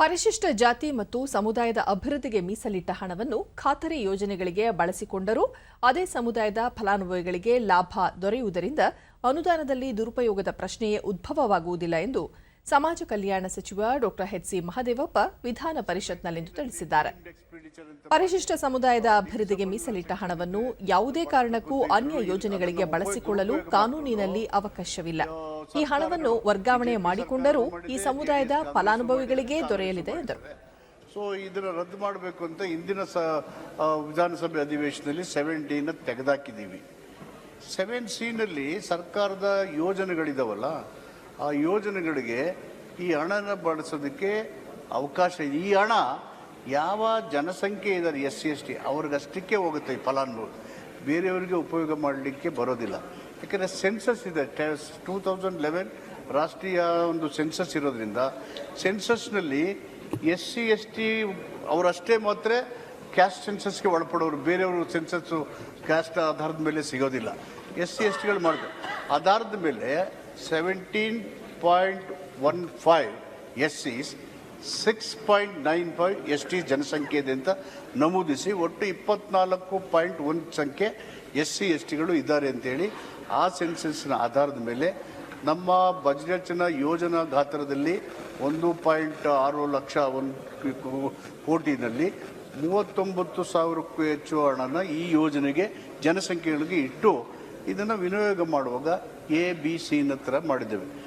ಪರಿಶಿಷ್ಟ ಜಾತಿ ಮತ್ತು ಸಮುದಾಯದ ಅಭಿವೃದ್ಧಿಗೆ ಮೀಸಲಿಟ್ಟ ಹಣವನ್ನು ಖಾತರಿ ಯೋಜನೆಗಳಿಗೆ ಬಳಸಿಕೊಂಡರೂ ಅದೇ ಸಮುದಾಯದ ಫಲಾನುಭವಿಗಳಿಗೆ ಲಾಭ ದೊರೆಯುವುದರಿಂದ ಅನುದಾನದಲ್ಲಿ ದುರುಪಯೋಗದ ಪ್ರಶ್ನೆಯೇ ಉದ್ಭವವಾಗುವುದಿಲ್ಲ ಎಂದು ಸಮಾಜ ಕಲ್ಯಾಣ ಸಚಿವ ಡಾ ಎಚ್ಸಿ ಮಹದೇವಪ್ಪ ವಿಧಾನ ಪರಿಷತ್ನಲ್ಲಿಂದು ತಿಳಿಸಿದ್ದಾರೆ. ಪರಿಶಿಷ್ಟ ಸಮುದಾಯದ ಅಭಿವೃದ್ಧಿಗೆ ಮೀಸಲಿಟ್ಟ ಹಣವನ್ನು ಯಾವುದೇ ಕಾರಣಕ್ಕೂ ಅನ್ಯ ಯೋಜನೆಗಳಿಗೆ ಬಳಸಿಕೊಳ್ಳಲು ಕಾನೂನಿನಲ್ಲಿ ಅವಕಾಶವಿಲ್ಲ. ಈ ಹಣವನ್ನು ವರ್ಗಾವಣೆ ಮಾಡಿಕೊಂಡರೂ ಈ ಸಮುದಾಯದ ಫಲಾನುಭವಿಗಳಿಗೆ ದೊರೆಯಲಿದೆ ಎಂದರು. ಸೊ ಇದನ್ನು ರದ್ದು ಮಾಡಬೇಕು ಅಂತ ಇಂದಿನ ಸ ವಿಧಾನಸಭೆ ಅಧಿವೇಶನದಲ್ಲಿ ಸೆವೆನ್ ಡಿನ ತೆಗೆದಾಕಿದ್ದೀವಿ. ಸೆವೆನ್ ಸಿನಲ್ಲಿ ಸರ್ಕಾರದ ಯೋಜನೆಗಳಿದಾವಲ್ಲ, ಆ ಯೋಜನೆಗಳಿಗೆ ಈ ಹಣನ ಬಳಸೋದಕ್ಕೆ ಅವಕಾಶ ಇದೆ. ಈ ಹಣ ಯಾವ ಜನಸಂಖ್ಯೆ ಇದ್ದಾರೆ, ಎಸ್ ಸಿ, ಎಸ್ ಟಿ, ಅವ್ರಿಗಷ್ಟಕ್ಕೆ ಹೋಗುತ್ತೆ ಈ ಫಲಾನುಭವಿ. ಬೇರೆಯವರಿಗೆ ಉಪಯೋಗ ಮಾಡಲಿಕ್ಕೆ ಬರೋದಿಲ್ಲ. ಯಾಕಂದರೆ ಸೆನ್ಸಸ್ ಇದೆ. ಟೂ ತೌಸಂಡ್ ಲೆವೆನ್ ರಾಷ್ಟ್ರೀಯ ಒಂದು ಸೆನ್ಸಸ್ ಇರೋದ್ರಿಂದ ಸೆನ್ಸಸ್ನಲ್ಲಿ ಎಸ್ ಸಿ, ಎಸ್ ಟಿ ಅವರಷ್ಟೇ ಮಾತ್ರ ಕ್ಯಾಸ್ಟ್ ಸೆನ್ಸಸ್ಗೆ ಒಳಪಡೋರು. ಬೇರೆಯವರು ಸೆನ್ಸಸ್ಸು ಕ್ಯಾಸ್ಟ್ ಆಧಾರದ ಮೇಲೆ ಸಿಗೋದಿಲ್ಲ. ಎಸ್ ಸಿ, ಎಸ್ ಟಿಗಳು ಮಾಡಿದ್ರು ಆಧಾರದ ಮೇಲೆ seventeen point one five S Cs six point nine five S T ಜನಸಂಖ್ಯೆ ಇದೆ ಅಂತ ನಮೂದಿಸಿ ಒಟ್ಟು ಇಪ್ಪತ್ನಾಲ್ಕು ಪಾಯಿಂಟ್ ಒಂದು ಸಂಖ್ಯೆ ಎಸ್ ಸಿ ಎಸ್ ಟಿಗಳು ಇದ್ದಾರೆ ಅಂತೇಳಿ ಆ ಸೆನ್ಸಸ್ನ ಆಧಾರದ ಮೇಲೆ ನಮ್ಮ ಬಜೆಟ್ನ ಯೋಜನಾ ಗಾತ್ರದಲ್ಲಿ ಒಂದು ಪಾಯಿಂಟ್ ಆರು ಲಕ್ಷ ಒಂದು ಕೋಟಿನಲ್ಲಿ ಮೂವತ್ತೊಂಬತ್ತು ಸಾವಿರಕ್ಕೂ ಹೆಚ್ಚು ಹಣನ ಈ ಯೋಜನೆಗೆ ಜನಸಂಖ್ಯೆಗಳಿಗೆ ಇಟ್ಟು ಇದನ್ನು ವಿನಿಯೋಗ ಮಾಡುವಾಗ ಎ ಬಿ ಸಿನ ಥರ ಮಾಡಿದ್ದೇವೆ.